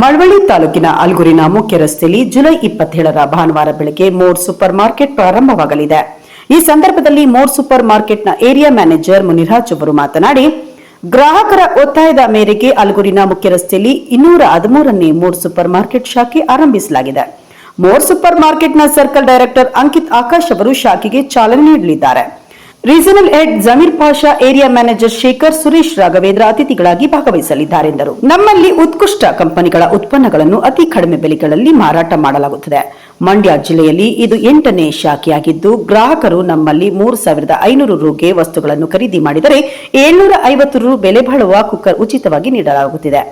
ಮಳವಳ್ಳಿ ತಾಲೂಕಿನ ಅಲ್ಗುರಿನ ಮುಖ್ಯ ರಸ್ತೆಯಲ್ಲಿ ಜುಲೈ ಇಪ್ಪತ್ತೇಳರ ಭಾನುವಾರ ಬೆಳಗ್ಗೆ ಮೋರ್ ಸೂಪರ್ ಮಾರ್ಕೆಟ್ ಪ್ರಾರಂಭವಾಗಲಿದೆ. ಈ ಸಂದರ್ಭದಲ್ಲಿ ಮೋರ್ ಸೂಪರ್ ಮಾರ್ಕೆಟ್ನ ಏರಿಯಾ ಮ್ಯಾನೇಜರ್ ಮುನಿರಾಜ್ ಅವರು ಮಾತನಾಡಿ, ಗ್ರಾಹಕರ ಒತ್ತಾಯದ ಮೇರೆಗೆ ಅಲ್ಗುರಿನ ಮುಖ್ಯ ರಸ್ತೆಯಲ್ಲಿ ಇನ್ನೂರ ಹದಿಮೂರನೇ ಮೋರ್ ಸೂಪರ್ ಮಾರ್ಕೆಟ್ ಶಾಖೆ ಆರಂಭಿಸಲಾಗಿದೆ. ಮೋರ್ ಸೂಪರ್ ಮಾರ್ಕೆಟ್ನ ಸರ್ಕಲ್ ಡೈರೆಕ್ಟರ್ ಅಂಕಿತ್ ಆಕಾಶ್ ಅವರು ಶಾಖೆಗೆ ಚಾಲನೆ ನೀಡಲಿದ್ದಾರೆ. Regional head Zameer Pasha area manager Shekhar Suresh Raghavendra ಅತಿಥಿಗಳಾಗಿ ಭಾಗವಹಿಸಲಿದ್ದಾರೆ ಎಂದರು. ನಮ್ಮಲ್ಲಿ ಉತ್ಕೃಷ್ಟ ಕಂಪನಿಗಳ ಉತ್ಪನ್ನಗಳನ್ನು ಅತಿ ಕಡಿಮೆ ಬೆಲೆಗಳಲ್ಲಿ ಮಾರಾಟ ಮಾಡಲಾಗುತ್ತದೆ. ಮಂಡ್ಯ ಜಿಲ್ಲೆಯಲ್ಲಿ ಇದು ಎಂಟನೇ ಶಾಖೆಯಾಗಿದ್ದು, ಗ್ರಾಹಕರು ನಮ್ಮಲ್ಲಿ ಮೂರು ಸಾವಿರದ ಐನೂರು ರುಗೆ ವಸ್ತುಗಳನ್ನು ಖರೀದಿ ಮಾಡಿದರೆ ಏಳ್ನೂರ ಐವತ್ತು ರು ಬೆಲೆ ಬಾಳುವ ಕುಕ್ಕರ್ ಉಚಿತವಾಗಿ ನೀಡಲಾಗುತ್ತಿದೆ.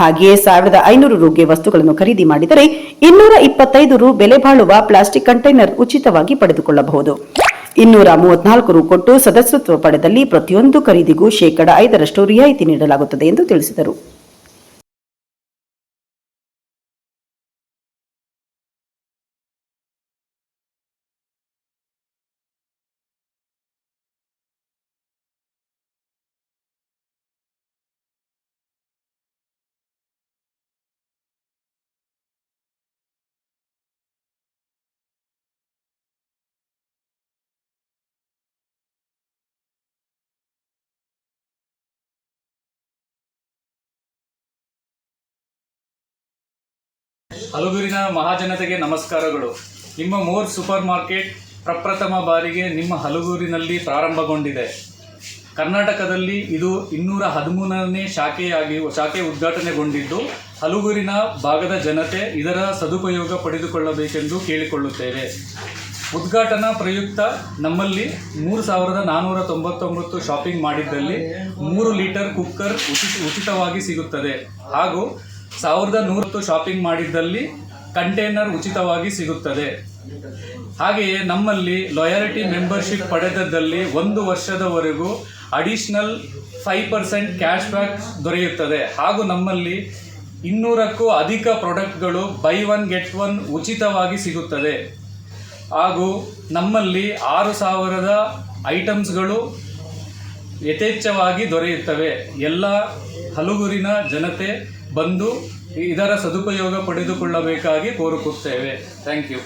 ಹಾಗೆಯೇ ಸಾವಿರದ ಐನೂರು ರುಗೆ ವಸ್ತುಗಳನ್ನು ಖರೀದಿ ಮಾಡಿದರೆ ಇನ್ನೂರ ಇಪ್ಪತ್ತೈದು ರು ಬೆಲೆ ಬಾಳುವ ಪ್ಲಾಸ್ಟಿಕ್ ಕಂಟೈನರ್ ಉಚಿತವಾಗಿ ಪಡೆದುಕೊಳ್ಳಬಹುದು. ಇನ್ನೂರ ಮೂವತ್ನಾಲ್ಕು ರು ಕೊಟ್ಟು ಸದಸ್ಯತ್ವ ಪಡೆದಲ್ಲಿ ಪ್ರತಿಯೊಂದು ಖರೀದಿಗೂ ಶೇಕಡ ಐದರಷ್ಟು ರಿಯಾಯಿತಿ ನೀಡಲಾಗುತ್ತದೆ ಎಂದು ತಿಳಿಸಿದರು. ಹಲಗೂರಿನ ಮಹಾಜನತೆಗೆ ನಮಸ್ಕಾರಗಳು. ನಿಮ್ಮ ಮೋರ್ ಸೂಪರ್ ಮಾರ್ಕೆಟ್ ಪ್ರಪ್ರಥಮ ಬಾರಿಗೆ ನಿಮ್ಮ ಹಲಗೂರಿನಲ್ಲಿ ಪ್ರಾರಂಭಗೊಂಡಿದೆ. ಕರ್ನಾಟಕದಲ್ಲಿ ಇದು ಇನ್ನೂರ ಹದಿಮೂರನೇ ಶಾಖೆಯಾಗಿ, ಶಾಖೆ ಉದ್ಘಾಟನೆಗೊಂಡಿದ್ದು, ಹಲಗೂರಿನ ಭಾಗದ ಜನತೆ ಇದರ ಸದುಪಯೋಗ ಪಡೆದುಕೊಳ್ಳಬೇಕೆಂದು ಕೇಳಿಕೊಳ್ಳುತ್ತೇವೆ. ಉದ್ಘಾಟನಾ ಪ್ರಯುಕ್ತ ನಮ್ಮಲ್ಲಿ ಮೂರು ಸಾವಿರದ ನಾನ್ನೂರ ತೊಂಬತ್ತೊಂಬತ್ತು ಶಾಪಿಂಗ್ ಮಾಡಿದ್ದಲ್ಲಿ ಮೂರು ಲೀಟರ್ ಕುಕ್ಕರ್ ಉಚಿತ, ಉಚಿತವಾಗಿ ಸಿಗುತ್ತದೆ. ಹಾಗೂ ಸಾವಿರದ ನೂರತ್ತು ಶಾಪಿಂಗ್ ಮಾಡಿದ್ದಲ್ಲಿ ಕಂಟೈನರ್ ಉಚಿತವಾಗಿ ಸಿಗುತ್ತದೆ. ಹಾಗೆಯೇ ನಮ್ಮಲ್ಲಿ ಲಾಯಾಲಿಟಿ ಮೆಂಬರ್ಶಿಪ್ ಪಡೆದದ್ದಲ್ಲಿ ಒಂದು ವರ್ಷದವರೆಗೂ additional five percent cash back ದೊರೆಯುತ್ತದೆ. ಹಾಗೂ ನಮ್ಮಲ್ಲಿ ಇನ್ನೂರಕ್ಕೂ ಅಧಿಕ ಪ್ರಾಡಕ್ಟ್ಗಳು ಬೈ ಒನ್ ಗೆಟ್ ಒನ್ ಉಚಿತವಾಗಿ ಸಿಗುತ್ತದೆ. ಹಾಗೂ ನಮ್ಮಲ್ಲಿ ಆರು ಸಾವಿರದ ಐಟಮ್ಸ್ಗಳು ಯಥೇಚ್ಛವಾಗಿ ದೊರೆಯುತ್ತವೆ. ಎಲ್ಲ ಹಲುಗುರಿನ ಜನತೆ ಬಂದು ಇದರ ಸದುಪಯೋಗ ಪಡೆದುಕೊಳ್ಳಬೇಕಾಗಿ ಕೋರುತ್ತೇವೆ ಥ್ಯಾಂಕ್ ಯು